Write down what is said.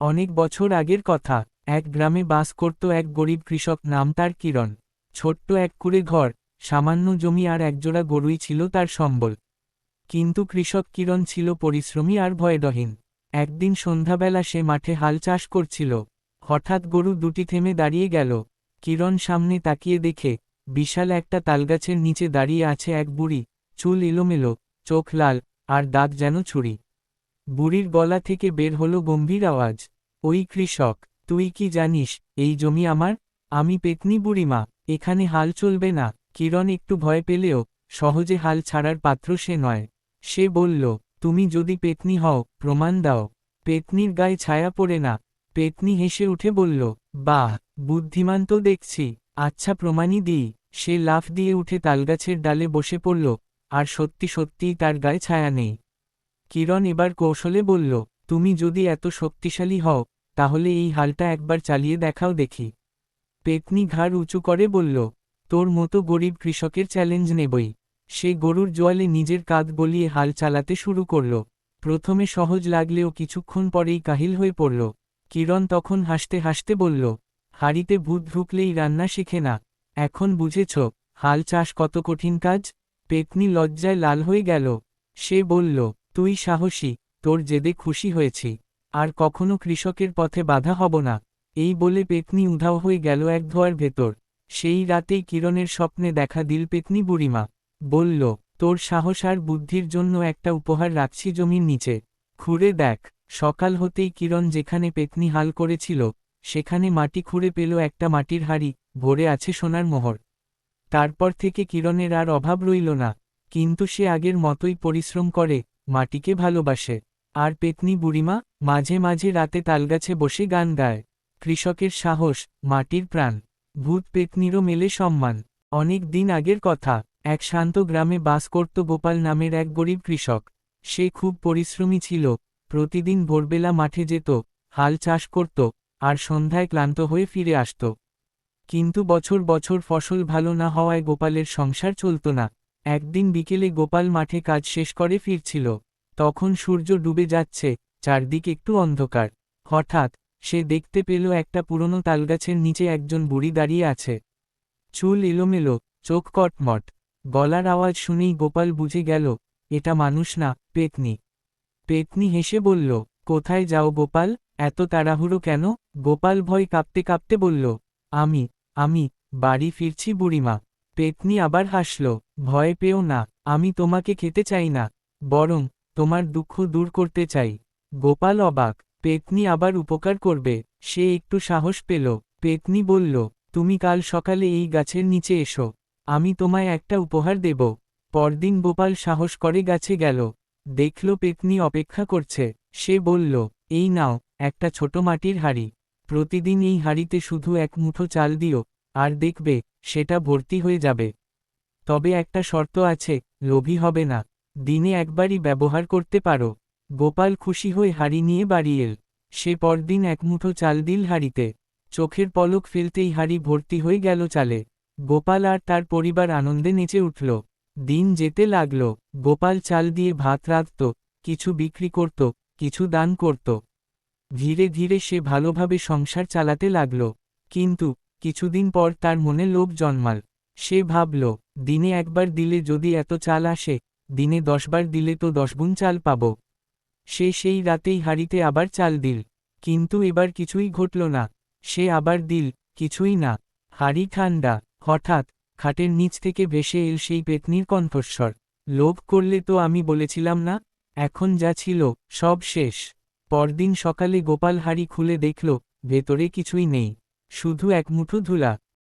অনেক বছর আগের কথা। এক গ্রামে বাস করত এক গরিব কৃষক, নাম তার কিরণ। ছোট্ট এক কুড়ে ঘর, সামান্য জমি আর একজোড়া গরুই ছিল তার সম্বল। কিন্তু কৃষক কিরণ ছিল পরিশ্রমী আর ভয়ডহীন একদিন সন্ধ্যাবেলা সে মাঠে হাল চাষ করছিল। হঠাৎ গরু দুটি থেমে দাঁড়িয়ে গেল। কিরণ সামনে তাকিয়ে দেখে, বিশাল একটা তালগাছের নিচে দাঁড়িয়ে আছে এক বুড়ি। চুল এলোমেলো, চোখ লাল, আর দাঁত যেন ছুরি। বুড়ির গলা থেকে বের হলো গম্ভীর আওয়াজ। ওই কৃষক, তুই কি জানিস, এই জমি আমার? আমি পেতনি বুড়িমা এখানে হাল চলবে না। কিরণ একটু ভয় পেলেও, সহজে হাল ছাড়ার পাত্র সে নয়। সে বলল, তুমি যদি পেতনি হও, প্রমাণ দাও। পেতনির গায়ে ছায়া পড়ে না। পেতনি হেসে উঠে বলল, বাহ, বুদ্ধিমান তো দেখছি। আচ্ছা প্রমাণই দিই। সে লাফ দিয়ে উঠে তালগাছের ডালে বসে পড়ল, আর সত্যি সত্যিই তার গায়ে ছায়া নেই। কিরণ এবার কৌশলে বলল তুমি যদি এত শক্তিশালী হও, তাহলে এই হালটা একবার চালিয়ে দেখাও দেখি। পেতনি ঘাড় উঁচু করে বলল, তোর মতো গরিব কৃষকের চ্যালেঞ্জ নেবই। সে গরুর জোয়ালে নিজের কাঁধ গলিয়ে হাল চালাতে শুরু করল। প্রথমে সহজ লাগলেও কিছুক্ষণ পরেই কাহিল হয়ে পড়ল। কিরণ তখন হাসতে হাসতে বলল, হাড়িতে ভূত ঢুকলেই রান্না শিখে না। এখন বুঝেছ, হাল চাষ কত কঠিন কাজ? পেতনি লজ্জায় লাল হয়ে গেল। সে বলল, তুই সাহসী তোর জেদে খুশি হয়েছি, আর কখনো কৃষকের পথে বাধা হব না। এই বলে পেতনি উধাও হয়ে গেল এক ধোয়ার ভেতর। সেই রাতেই কিরণের স্বপ্নে দেখা দিল পেতনি বুড়িমা। বলল, তোর সাহস আর বুদ্ধির জন্য একটা উপহার রাখছি জমির নিচে। খুঁড়ে দেখ, সকাল হতেই কিরণ যেখানে পেতনি হাল করেছিল, সেখানে মাটি খুঁড়ে পেল একটা মাটির হাড়ি, ভরে আছে সোনার মোহর। তারপর থেকে কিরণের আর অভাব রইল না, কিন্তু সে আগের মতোই পরিশ্রম করে, মাটিকে ভালোবাসে। আর পেতনি বুড়িমা মাঝে মাঝে রাতে তালগাছে বসে গান গায়। কৃষকের সাহস, মাটির প্রাণ। ভূত পেতনিরও মেলে সম্মান। অনেক দিন আগের কথা, এক শান্ত গ্রামে বাস করত গোপাল নামের এক গরিব কৃষক। সে খুব পরিশ্রমী ছিল, প্রতিদিন ভোরবেলা মাঠে যেত, হাল চাষ করত, আর সন্ধ্যায় ক্লান্ত হয়ে ফিরে আসত। কিন্তু বছর বছর ফসল ভালো না হওয়ায় গোপালের সংসার চলত না। একদিন বিকেলে গোপাল মাঠে কাজ শেষ করে ফিরছিল। তখন সূর্য ডুবে যাচ্ছে, চারদিক একটু অন্ধকার। হঠাৎ, সে দেখতে পেল একটা পুরনো তালগাছের নিচে একজন বুড়ি দাঁড়িয়ে আছে। চুল এলোমেলো, চোখ কটমট। গলার আওয়াজ শুনেই গোপাল বুঝে গেল, এটা মানুষ না, পেতনি। পেতনি হেসে বলল, কোথায় যাও গোপাল? এত তাড়াহুড়ো কেন? গোপাল ভয় কাঁপতে কাঁপতে বলল, আমি আমি, বাড়ি ফিরছি বুড়িমা। পেতনি আবার হাসল, ভয় পেও না, আমি তোমাকে খেতে চাই না। বরং তোমার দুঃখ দূর করতে চাই। গোপাল অবাক, পেতনি আবার উপকার করবে। সে একটু সাহস পেল। পেতনি বলল, তুমি কাল সকালে এই গাছের নিচে এসো। আমি তোমায় একটা উপহার দেব। পরদিন গোপাল সাহস করে গাছে গেল। দেখল পেতনি অপেক্ষা করছে। সে বলল, এই নাও, একটা ছোট মাটির হাড়ি। প্রতিদিন এই হাড়িতে শুধু এক মুঠো চাল দিও, আর দেখবে, সেটা ভর্তি হয়ে যাবে। তবে একটা শর্ত আছে, লোভী হবে না। দিনে একবারই ব্যবহার করতে পারো। গোপাল খুশি হয়ে হাড়ি নিয়ে বাড়ি এল। সে পরদিন এক মুঠো চাল দিল হাড়িতে। চোখের পলক ফেলতেই হাড়ি ভর্তি হয়ে গেল চালে। গোপাল আর তার পরিবার আনন্দে নেচে উঠল। দিন যেতে লাগল। গোপাল চাল দিয়ে ভাত রাঁধত, কিছু বিক্রি করত, কিছু দান করত। ধীরে ধীরে সে ভালোভাবে সংসার চালাতে লাগল। কিন্তু কিছুদিন পর তার মনে লোভ জন্মাল। সে ভাবল, দিনে একবার দিলে যদি এত চাল আসে দিনে দশবার দিলে তো দশগুণ চাল পাব। সে সেই রাতেই হাড়িতে আবার চাল দিল। কিন্তু এবার কিছুই ঘটল না। সে আবার দিল, কিছুই না। হাড়ি ঠান্ডা হঠাৎ খাটের নিচ থেকে ভেসে এল সেই পেতনির কণ্ঠস্বর। লোভ করলে তো আমি বলেছিলাম না, এখন যা ছিল সব শেষ। পরদিন সকালে গোপাল হাড়ি খুলে দেখল, ভেতরে কিছুই নেই। শুধু এক মুঠো ধুলা।